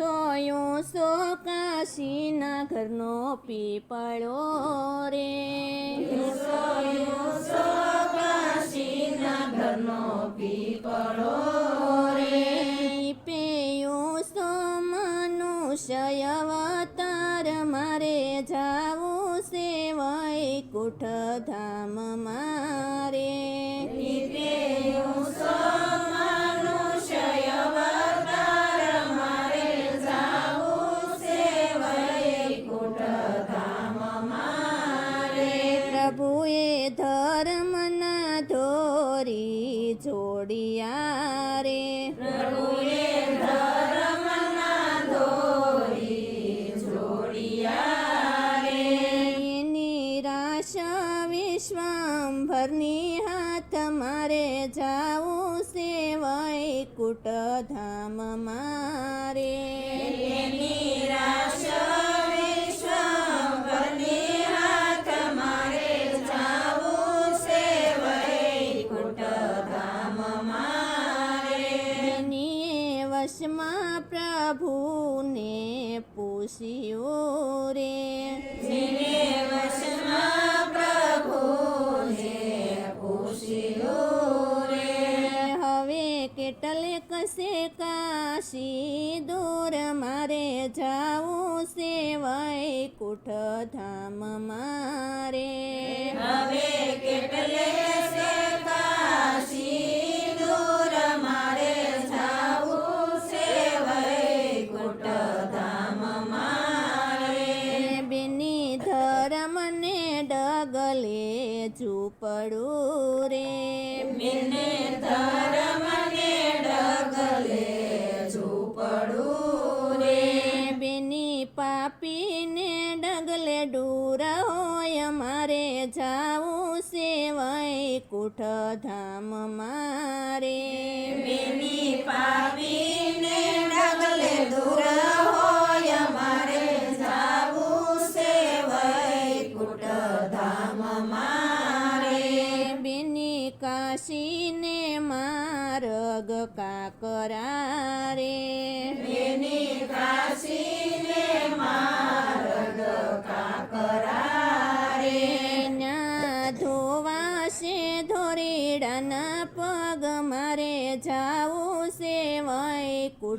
સોયો સો કાશીના ઘરનો પીપળો રે. રે પેયો સો મનુષ્ય અવતાર મારે જાવું સેવાય કુઠ ધામ મારે. પ્રભુએ ધર્મના ધોરી જોડિયા રે. નિરાશ વિશ્વાંભરની હાથ મારે જાવું સેવાય કુટ ધામ મારે પૂછ્યું રે હવે કેટલે કશે કાશી દૂર મારે જાવું છે વૈકુંઠ ધામ મારે બેની વૈકુંઠ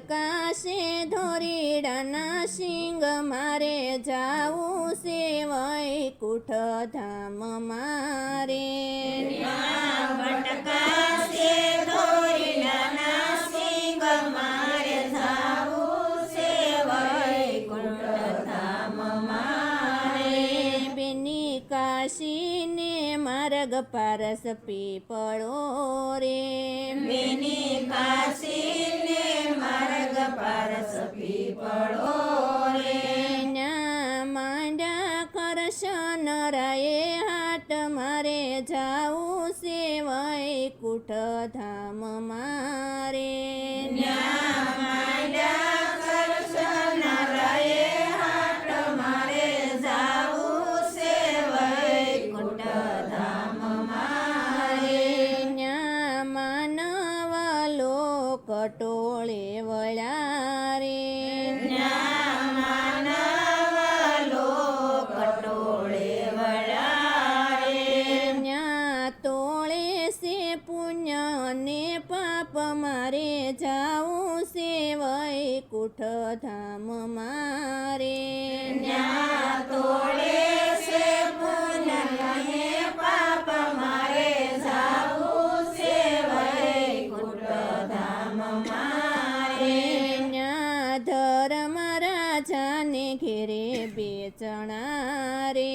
ભટકાશે ધોરીડાના સિંગ મારે જાવું છે વૈકુંઠ ધામ કાશીને માર્ગ પારસ પીપળો રે. માંડા કરશન રાયે હાટ મારે જાઉં સેવાય કુઠ ધામ લોકટોળે વળ્યા રે તોળે છે પુણ્ય ને પાપ મારે જાવું છે વૈકુંઠ ધામ મારે ન્યા બેચણા રે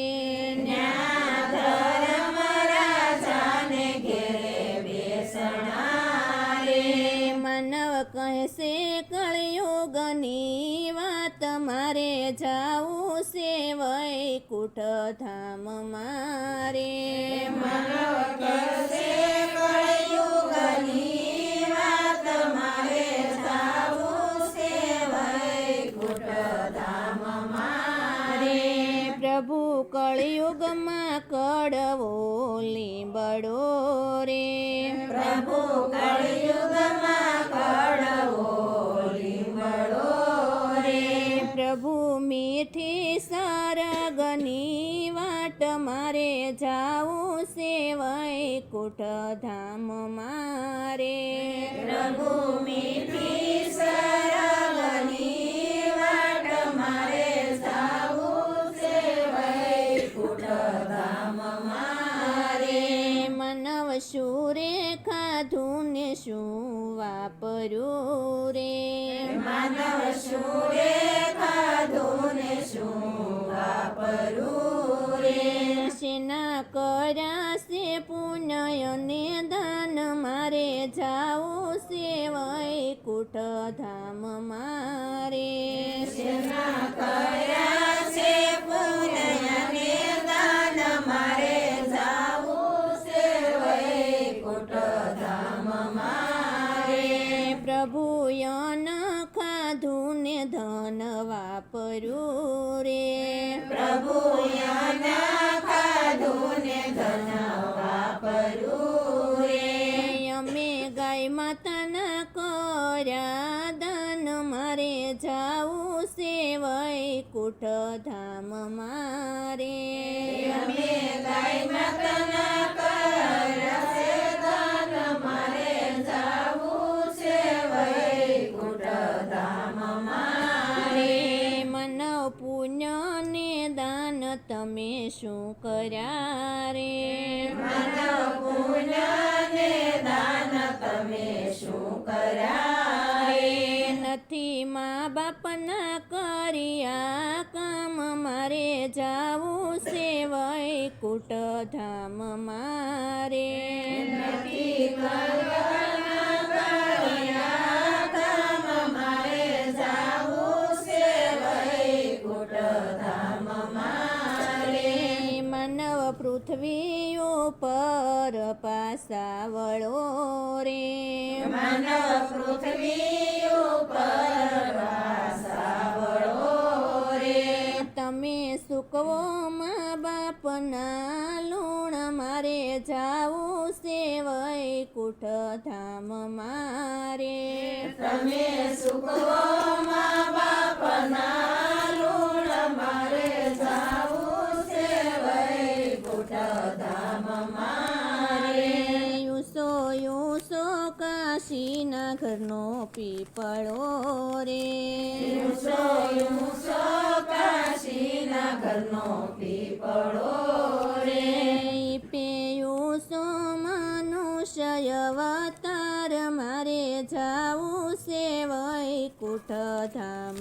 માનવ કહેશે કળયુગની વાત મારે જાવું છે વૈકુઠ ધામ મારે. રે પ્રભુ કળિયુગમાં કડવો લીંબડો રે. પ્રભુ કળિયુગમાં કડવો લીંબડો રે. પ્રભુ મીઠી સારગની વાટ મારે જાવું સેવાય કુટ ધામ મારે. પ્રભુ મીઠી સરગની મનવ શુરે ખાધું ને શું વાપર્યું રે? માનવ શુરે ખાધું ને શું વાપર્યું રે? સેના કર્યા છે પુણ્ય ને દાન મારે જાવું છે વૈકુંઠ ધામ મારે. સેના કર્યા વૈકુંઠ ધામ મારે પ્રભુ યન ખાધું ને ધન વાપરું રે. પ્રભુ યન ખાધું ને ધન વાપરું રે. અમે ગાય માતાના કર્યા દાન મારે જાવું છે વૈકુંઠ ધામ મારે અમે ગાય માતાના શું કર્યા રે મનવ ને દાન તમે શું કર્યા? રે નથી મા બાપના કર્યા કામ મારે જાવું સેવાય વૈકુંઠ ધામ મારે. નથી માનવ પૃથ્વી ઉપર પાસા વળો માનવ રે. તમે સુકવો મા બાપના લૂણ મારે જાવું સેવય કુઠ ધામ મારે. તમે સુકવો મા બાપના પીપળો રે. કાશીના ઘરનો પીપળો રે પેયુસો મનુષ્ય અવતાર મારે જાવું સેવય કુઠ ધામ